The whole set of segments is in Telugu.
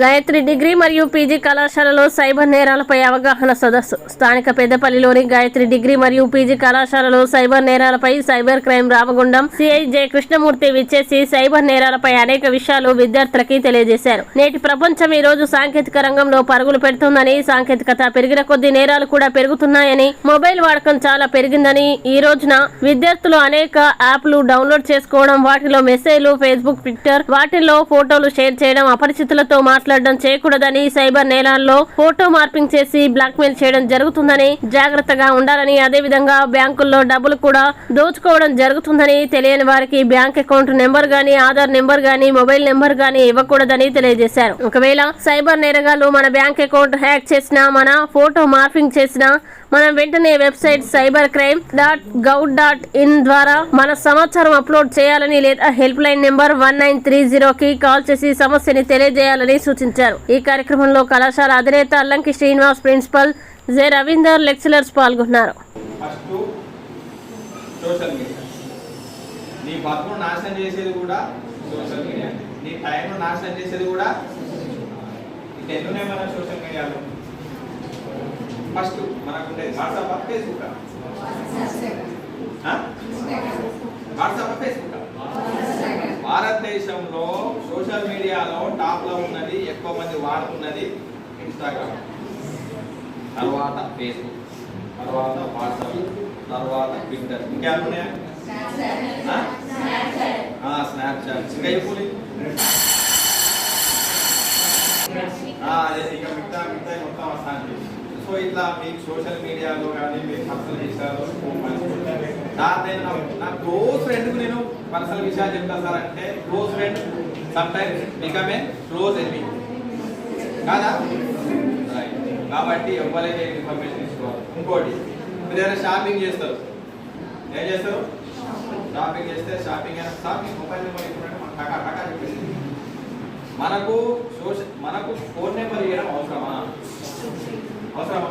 గాయత్రి డిగ్రీ మరియు పీజీ కళాశాలలో సైబర్ నేరాలపై అవగాహన సదస్సు. స్థానిక పెద్దపల్లిలోని గాయత్రి డిగ్రీ మరియు పీజీ కళాశాలలో cyber నేరాలపై cyber crime Ramagundam CI J Krishnamurthy విచ్చేసి సైబర్ నేరాలపై అనేక విషయాలు విద్యార్థులకి తెలియజేశారు. నేటి ప్రపంచం ఈ రోజు సాంకేతిక రంగంలో పరుగులు పెడుతుందని సాంకేతికత పెరిగిన కొద్దీ నేరాలు కూడా పెరుగుతున్నాయని మొబైల్ వాడకం చాలా పెరిగిందని ఈ రోజున విద్యార్థులు అనేక యాప్లు డౌన్లోడ్ చేసుకోవడం వాటిలో మెసేజ్లు ఫేస్బుక్ ట్విట్టర్ వాటిల్లో ఫోటోలు షేర్ చేయడం అపరిచితులతో మాట్లాడడం చేయకూడదని సైబర్ నేరాల్లో ఫోటో మార్పింగ్ చేసి బ్లాక్మెయిల్ చేయడం జరుగుతుందని జాగ్రత్తగా ఉండాలని అదే విధంగా బ్యాంకుల్లో డబ్బులు కూడా దోచుకోవడం జరుగుతుందని తెలియని వారికి బ్యాంక్ అకౌంట్ నెంబర్ గానీ ఆధార్ నెంబర్ గానీ మొబైల్ నెంబర్ గానీ ఇవ్వకూడదని తెలియజేశారు. ఒకవేళ సైబర్ నేరగాళ్ళు మన బ్యాంక్ అకౌంట్ హ్యాక్ చేసినా మన ఫోటో మార్పింగ్ చేసినా మనం వెంటనే website cyber crime dot gov dot in ద్వారా మన సమాచారం అప్లోడ్ చేయాలని లేదా helpline number one nine three జీరోకి కాల్ చేసి సమస్యని తెలియజేయాలని సూచించారు ఈ కార్యక్రమంలో కళాశాల అధినేత Allanki Srinivas principal J Ravinder lecturers పాల్గొన్నారు. First social media. నీ బతుకును నాశనం చేసేది కూడా సోషల్ మీడియా. నీ టైంను నాశనం చేసేది కూడా ఇంకా ఎన్ని ఉన్నాయి మన సోషల్ మీడియాలో. ఫస్ట్ మనకు ఉండేది వాట్సాప్ ఫేస్బుక్? WhatsApp Facebook? భారతదేశంలో సోషల్ మీడియాలో టాప్లో ఉన్నది ఎక్కువ మంది వాడుతున్నది ఇన్స్టాగ్రామ్ తర్వాత ఫేస్బుక్ తర్వాత వాట్సాప్ తర్వాత ట్విట్టర్ ఇంకేమన్నా స్నాప్చాట్ ఇంకా సో ఇట్లా మీకు సోషల్ మీడియాలో కానీ మీరు పర్సనల్ విషయాలు దాంట్లో నా క్లోజ్ ఫ్రెండ్కి నేను పర్సనల్ విషయాలు చెప్తాను సార్ అంటే close friend sometimes become close enemy కాదా? కాబట్టి ఎవరైతే ఇన్ఫర్మేషన్ తీసుకోవాలి. ఇంకోటి మీరు ఏదైనా షాపింగ్ చేస్తారు. ఏం చేస్తారు? షాపింగ్ చేస్తే షాపింగ్ అయినా షాపింగ్ మొబైల్ నెంబర్ ఇప్పుడంటే మనకు టకా టకా చెప్పేసి. మనకు సోషల్ మనకు ఫోన్ నెంబర్ అవసరమా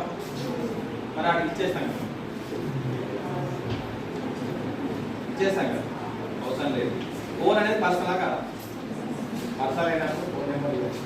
మరి అక్కడ ఇచ్చేస్తాం కదా. ఇచ్చేస్తాం కదా. అవసరం లేదు. ఫోన్ అనేది పర్సనల్ కదా? పర్సనల్ అయినప్పుడు ఫోన్ నెంబర్ లేదు